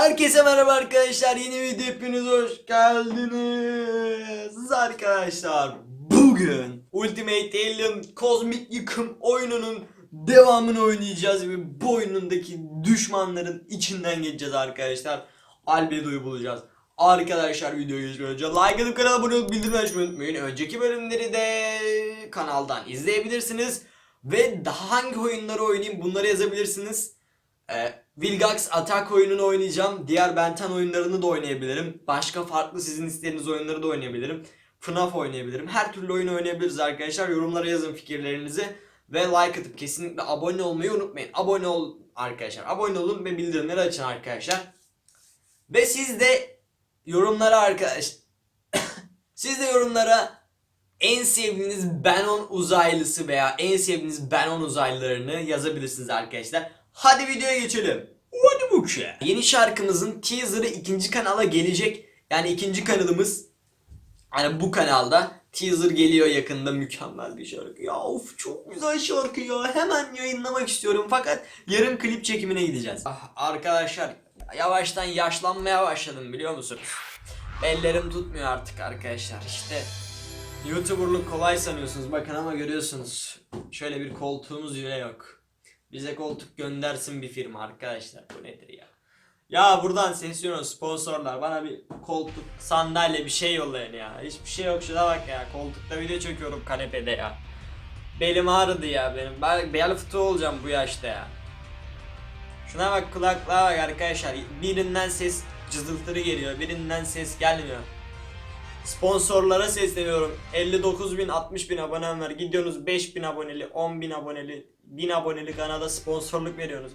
Herkese merhaba arkadaşlar. Yeni video hepiniz hoş geldiniz. Arkadaşlar bugün Ultimate Alien Kozmik Yıkım oyununun devamını oynayacağız ve bu oyunundaki düşmanların içinden geçeceğiz arkadaşlar. Albedo'yu bulacağız. Arkadaşlar videoyu geçmeden önce like atıp kanala abone olup bildirim açmayı unutmayın. Önceki bölümleri de kanaldan izleyebilirsiniz. Ve daha hangi oyunları oynayayım bunları yazabilirsiniz. Ee, Vilgax Attack oyununu oynayacağım. Diğer Benten oyunlarını da oynayabilirim. Başka farklı sizin istediğiniz oyunları da oynayabilirim. FNAF oynayabilirim. Her türlü oyun oynayabiliriz arkadaşlar. Yorumlara yazın fikirlerinizi. Ve like atıp kesinlikle abone olmayı unutmayın. Abone ol arkadaşlar. Abone olun ve bildirimleri açın arkadaşlar. Ve siz de yorumlara arkadaş siz de yorumlara en sevdiğiniz Benon uzaylısı veya en sevdiğiniz Benon uzaylılarını yazabilirsiniz arkadaşlar. Hadi videoya geçelim. Hadi bu şey. Yeni şarkımızın teaserı ikinci kanala gelecek. Yani ikinci kanalımız. Yani bu kanalda teaser geliyor yakında mükemmel bir şarkı. Ya of çok güzel şarkı ya. Hemen yayınlamak istiyorum fakat yarın klip çekimine gideceğiz. Ah, arkadaşlar yavaştan yaşlanmaya başladım biliyor musun? Ellerim tutmuyor artık arkadaşlar. İşte YouTuber'lık kolay sanıyorsunuz bakın ama görüyorsunuz. Şöyle bir koltuğumuz bile yok. Bize koltuk göndersin bir firma arkadaşlar. Bu nedir ya? Ya buradan sesleniyorum sponsorlar bana bir koltuk, sandalye bir şey yollayın ya. Hiçbir şey yok şuna bak ya. Koltukta video çekiyorum kanepede ya. Belim ağrıdı ya benim. Ben bel fıtığı olacağım bu yaşta ya. Şuna bak kulaklığa bak arkadaşlar. Birinden ses cızıltıları geliyor. Birinden ses gelmiyor. Sponsorlara sesleniyorum. 59 bin 60 bin abonem var. Gidiyorsunuz 5 bin aboneli 10 bin aboneli 1000 aboneli kanala sponsorluk veriyorsunuz.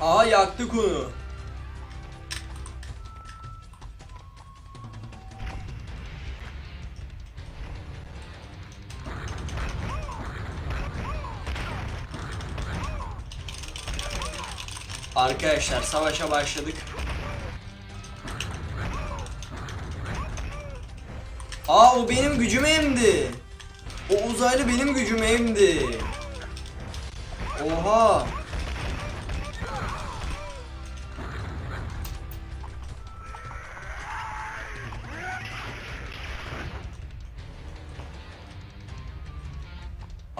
Aa yaktık onu. Arkadaşlar savaşa başladık. Aa o benim gücümü emdi. O uzaylı benim gücümü emdi. Oha.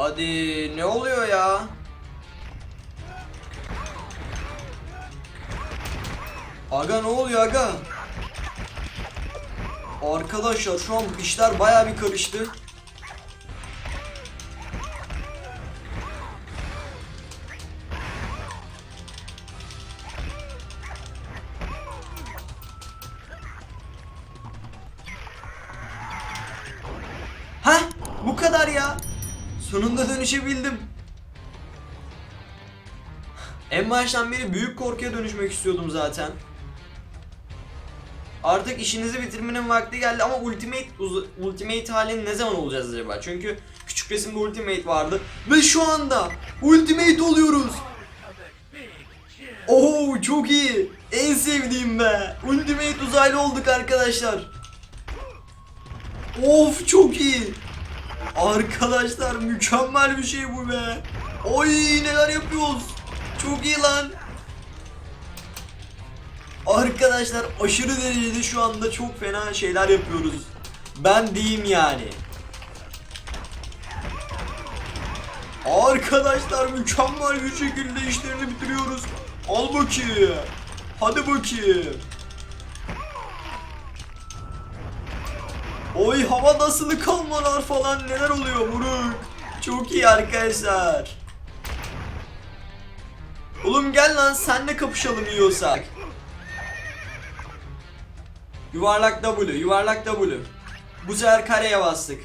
Hadi ne oluyor ya? Aga ne oluyor aga? Arkadaşlar şu an işler baya bir karıştı. Dönüşebildim. En baştan beri büyük korkuya dönüşmek istiyordum zaten. Artık işinizi bitirmenin vakti geldi ama Ultimate Ultimate halin ne zaman olacağız acaba? Çünkü küçük resimde Ultimate vardı ve şu anda Ultimate oluyoruz. Oo çok iyi. En sevdiğim be. Ultimate uzaylı olduk arkadaşlar. Of çok iyi. Arkadaşlar mükemmel bir şey bu be. Oy neler yapıyoruz. Çok iyi lan. Arkadaşlar aşırı derecede şu anda çok fena şeyler yapıyoruz. Ben diyeyim yani. Arkadaşlar mükemmel bir şekilde işlerini bitiriyoruz. Al bakayım. Hadi bakayım. Oy hava nasıl kalmalar falan neler oluyor Buruk. Çok iyi arkadaşlar. Oğlum gel lan senle kapışalım yiyorsak. Yuvarlak W, yuvarlak W. Bu sefer kareye bastık.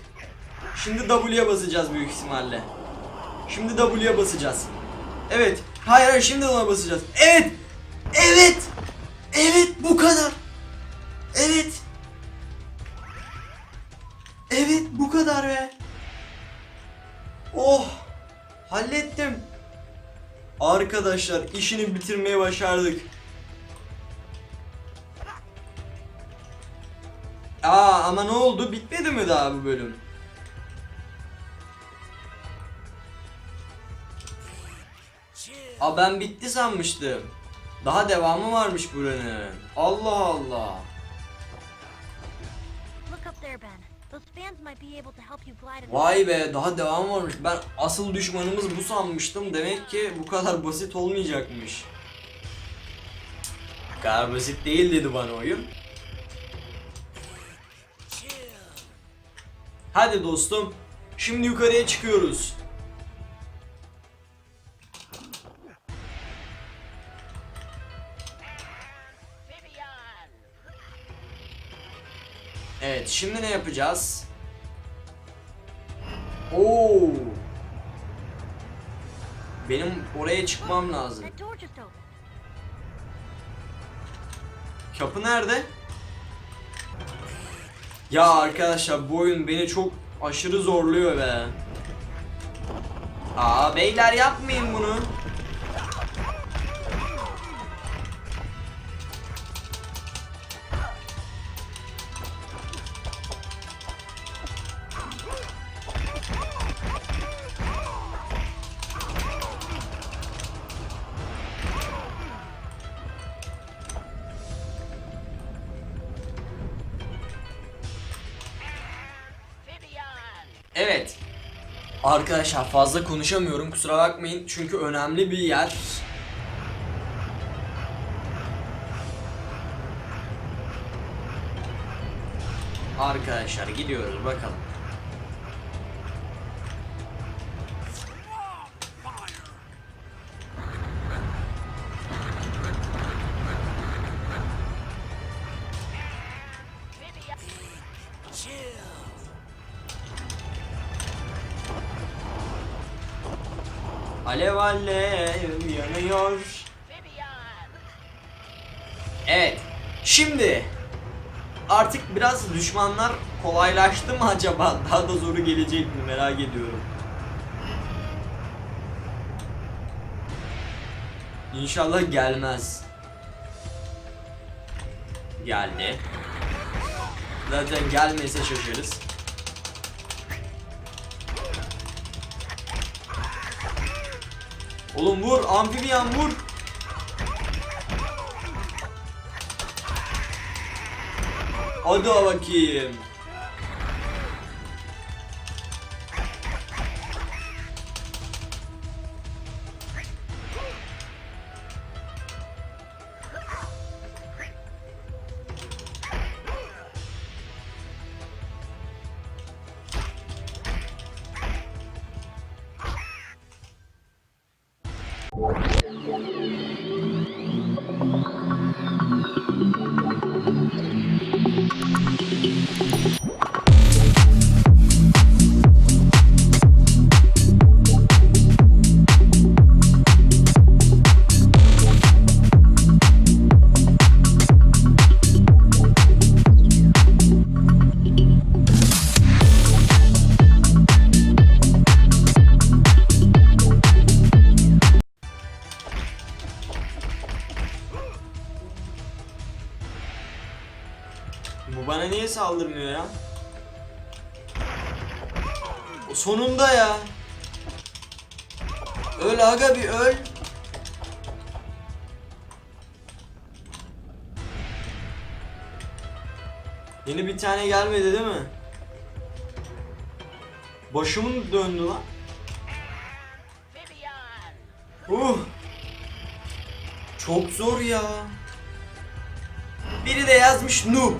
Şimdi W'ye basacağız büyük ihtimalle. Şimdi W'ye basacağız. Evet. Hayır hayır şimdi ona basacağız. Evet. Evet. Evet bu kadar. Evet kadar be. Oh. Hallettim. Arkadaşlar işini bitirmeye başardık. Aa ama ne oldu? Bitmedi mi daha bu bölüm? Aa ben bitti sanmıştım. Daha devamı varmış buranın. Allah Allah. Vay be daha devam varmış. Ben asıl düşmanımız bu sanmıştım. Demek ki bu kadar basit olmayacakmış. Bu kadar basit değil dedi bana oyun. Hadi dostum. Şimdi yukarıya çıkıyoruz. Evet, şimdi ne yapacağız? Oo. Benim oraya çıkmam lazım. Kapı nerede? Ya arkadaşlar bu oyun beni çok aşırı zorluyor be. Aa beyler yapmayın bunu. Arkadaşlar fazla konuşamıyorum kusura bakmayın çünkü önemli bir yer. Arkadaşlar gidiyoruz bakalım. Alev yanıyor. Evet. Şimdi artık biraz düşmanlar kolaylaştı mı acaba? Daha da zoru gelecek mi merak ediyorum. İnşallah gelmez. Geldi. Zaten gelmese şaşarız. Oğlum vur, amfibiyan vur. Hadi bakayım. Öl aga bir öl. Yeni bir tane gelmedi değil mi? Başımın döndü lan. Uh. Çok zor ya. Biri de yazmış noob.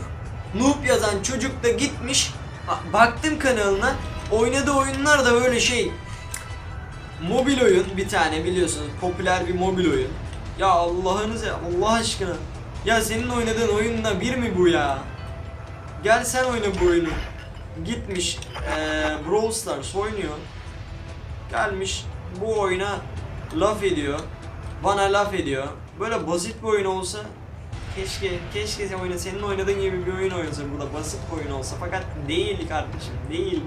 Noob yazan çocuk da gitmiş. Baktım kanalına. Oynadığı oyunlar da böyle şey. Mobil oyun bir tane biliyorsunuz. Popüler bir mobil oyun. Ya Allah'ınız Allah aşkına. Ya senin oynadığın oyunla bir mi bu ya? Gel sen oyna bu oyunu. Gitmiş eee Brawl Stars oynuyor. Gelmiş bu oyuna laf ediyor. Bana laf ediyor. Böyle basit bir oyun olsa keşke keşke sen oyna senin oynadığın gibi bir oyun oynasa burada basit bir oyun olsa fakat değil kardeşim değil.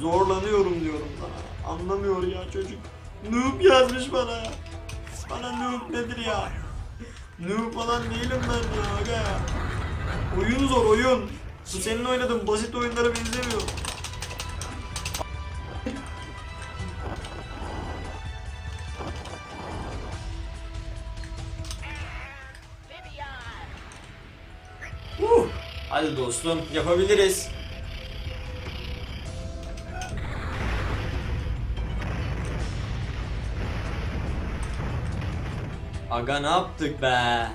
Zorlanıyorum diyorum sana. Anlamıyor ya çocuk. Noob yazmış bana. Bana noob nedir ya? Noob falan değilim ben ya. Oyun zor oyun. Bu senin oynadığın basit oyunlara benzemiyor. Uh, hadi dostum yapabiliriz. Aga ne yaptık be?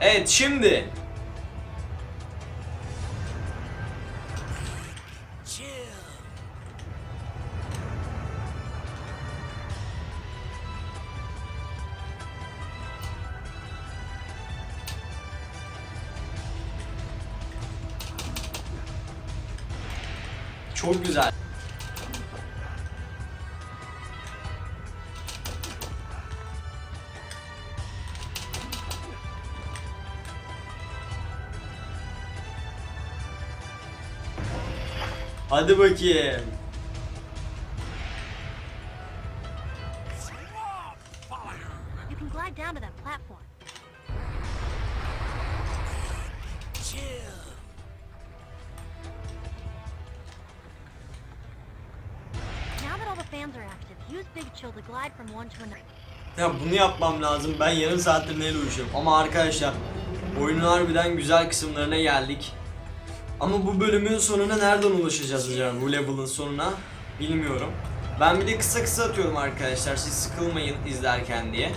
Evet şimdi çok güzel. Hadi bakayım. Ya bunu yapmam lazım. Ben yarım saattir neyle uğraşıyorum. Ama arkadaşlar oyunun harbiden güzel kısımlarına geldik. Ama bu bölümün sonuna nereden ulaşacağız hocam? Bu level'ın sonuna bilmiyorum. Ben bir de kısa kısa atıyorum arkadaşlar. Siz sıkılmayın izlerken diye.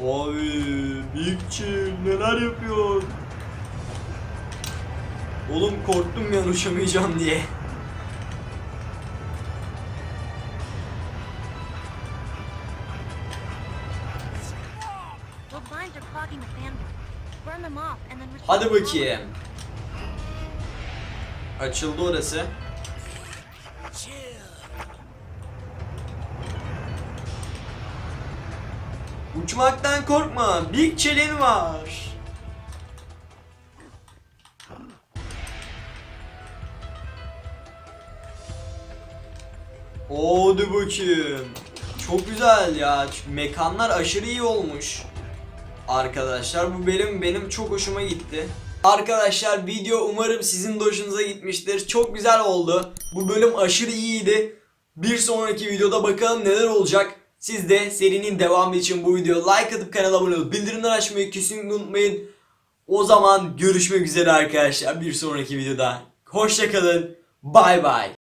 Abi Big Chill neler yapıyor? Oğlum korktum ya uçamayacağım diye. Hadi bakayım. Açıldı orası. Uçmaktan korkma. Big Chill'in var. Hadi bakayım. Çok güzel ya. Mekanlar aşırı iyi olmuş. Arkadaşlar bu benim benim çok hoşuma gitti. Arkadaşlar video umarım sizin de hoşunuza gitmiştir. Çok güzel oldu. Bu bölüm aşırı iyiydi. Bir sonraki videoda bakalım neler olacak. Siz de serinin devamı için bu videoya like atıp kanala abone olup bildirimleri açmayı kesinlikle unutmayın. O zaman görüşmek üzere arkadaşlar bir sonraki videoda. Hoşçakalın. Bay bay.